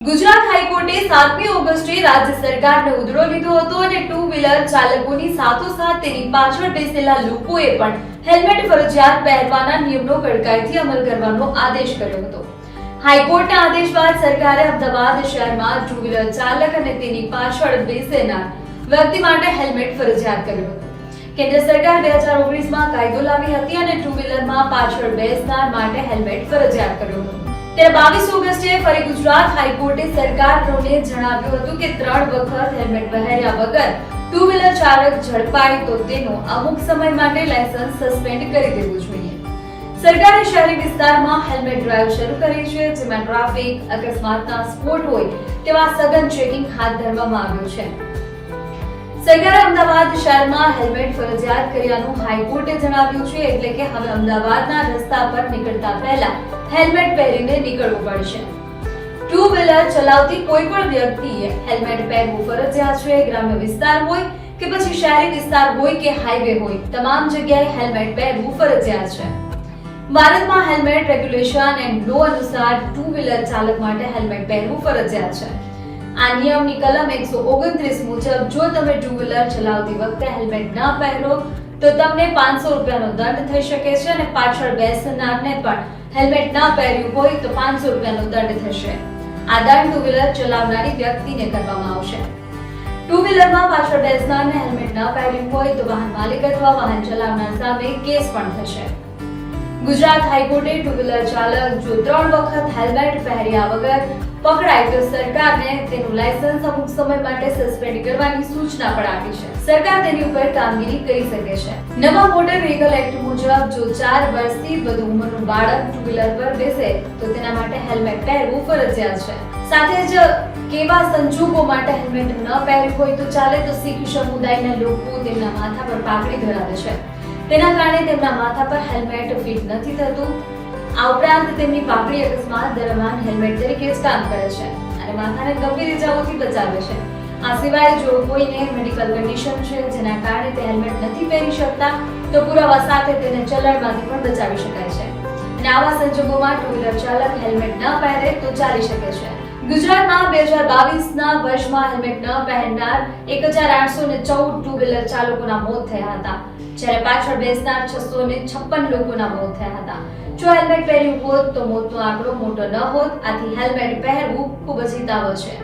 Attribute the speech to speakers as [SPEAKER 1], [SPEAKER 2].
[SPEAKER 1] ગુજરાત હાઈકોર્ટે સાતમી ઓગસ્ટે રાજ્ય સરકારને ઉધડો લીધો હતો અને ટુ વ્હીલર ચાલકોની સાથોસાથ તેની પાછળ બેસેલા લોકોએ પણ હેલ્મેટ ફરજિયાત પહેરવાના નિયમનો કડકાઈથી અમલ કરવાનો આદેશ કર્યો હતો. હાઈકોર્ટના આદેશ બાદ સરકારે અમદાવાદ શહેરમાં ટુ વ્હીલર ચાલક અને તેની પાછળ બેસેનાર વ્યક્તિ માટે હેલ્મેટ ફરજિયાત કર્યું હતું. કેન્દ્ર સરકાર બે હજાર ઓગણીસમાં કાયદો લાવી હતી અને ટુ વ્હીલરમાં પાછળ બેસનાર માટે હેલ્મેટ ફરજિયાત કર્યું હતું. ત્યારે બાવીસ ઓગસ્ટે ફરી ગુજરાત હાઈકોર્ટે સરકારોને જણાવ્યું હતું કે ત્રણ વખત હેલ્મેટ પહેર્યા વગર ટુ વ્હીલર ચાલક ઝડપાય તો તેનો અમુક સમય માટે લાયસન્સ સસ્પેન્ડ કરી દેવું જોઈએ. સરકારે શહેરી વિસ્તારમાં હેલ્મેટ ડ્રાઈવ શરૂ કરી છે, જેમાં ટ્રાફિક, અકસ્માતના સ્પોટ હોય તેવા સઘન ચેકિંગ હાથ ધરવામાં આવ્યું છે. સરકારે અમદાવાદ શહેરમાં હેલ્મેટ ફરજિયાત કર્યાનું હાઈકોર્ટે જણાવ્યું છે, એટલે કે હવે અમદાવાદના રસ્તા પર નીકળતા પહેલા હેલ્મેટ પહેરીને નીકળવું પડશે. ટુ વ્હીલર ચલાવતી કોઈ પણ વ્યક્તિએ હેલ્મેટ પહેરવું ફરજિયાત છે, ગ્રામ્ય વિસ્તાર હોય કે પછી શહેરી વિસ્તાર હોય કે હાઈવે હોય, તમામ જગ્યાએ હેલ્મેટ પહેરવું ફરજિયાત છે. ભારતમાં હેલ્મેટ રેગ્યુલેશન એન્ડ લો અનુસાર ટુ વ્હીલર ચાલક માટે હેલ્મેટ પહેરવું ફરજિયાત છે. આ નિયમની કલમ એકસો ઓગણત્રીસ મુજબ જો તમે ટુ વ્હીલર ચલાવતી વખતે હેલ્મેટ ન પહેરો, તો તમને પાંચસો રૂપિયાનો દંડ થઈ શકે છે અને પાછળ બેસનારને પણ હેલ્મેટ ન પહેર્યું હોય તો પાંચસો રૂપિયાનો દંડ થશે. આ દંડ ટુ વ્હીલર ચલાવનારી વ્યક્તિને કરવામાં આવશે. ટુ વ્હીલરમાં પાછળ બેસનારને હેલ્મેટ ન પહેર્યું હોય તો વાહન માલિક અથવા વાહન ચલાવનાર સામે કેસ પણ થશે. ગુજરાત હાઈકોર્ટે ટુ વ્હીલર ચાલક જો ત્રણ વખત હેલ્મેટ પહેર્યા વગર પકડાય, તો સરકારને તેનું લાયસન્સ અમુક સમય માટે સસ્પેન્ડ કરવાની સૂચના પણ આપી છે. સરકાર તેની ઉપર કામગીરી કરી શકે છે. નવા મોટર વ્હીકલ એક્ટ મુજબ જો ચાર વર્ષથી વધુ ઉંમરનું બાળક ટુ વ્હીલર પર બેસે, તો તેના માટે હેલ્મેટ પહેરવું ફરજિયાત છે. સાથે જ કેવા સંજોગો માટે હેલ્મેટ ન પહેર્યું હોય તો ચાલે તો શીખ સમુદાયના લોકો તેમના માથા પર પાઘડી ધરાવે છે. તેના કારણે તેમના માથા પર હેલ્મેટ ફિટ નથી થતું. આ ઉપરાંત તેમની પાઘડી અકસ્માત દરમિયાન હેલ્મેટ તરીકે કામ કરે છે અને માથાને ગંભીર ઇજાઓથી બચાવે છે. આ સિવાય જો કોઈને મેડિકલ કન્ડિશન છે જેના કારણે તે હેલ્મેટ નથી પહેરી શકતા, તો પુરાવા સાથે તેને ચલણમાંથી પણ બચાવી શકાય છે. અને આવા સંજોગોમાં ટુ વ્હીલર ચાલક હેલ્મેટ ન પહેરે તો ચાલી શકે છે. ગુજરાતમાં બે હજાર બાવીસના વર્ષમાં હેલ્મેટ ન પહેરનાર એક હજાર આઠસો ને ચૌદ ટુ વ્હીલર ચાલકોના મોત થયા હતા, જ્યારે પાછળ બેસનાર છસો ને છપ્પન લોકોના મોત થયા હતા. જો હેલ્મેટ પહેર્યું હોત તો મોતનો આંકડો મોટો ન હોત, આથી હેલ્મેટ પહેરવું ખૂબ જ હિતાવહ છે.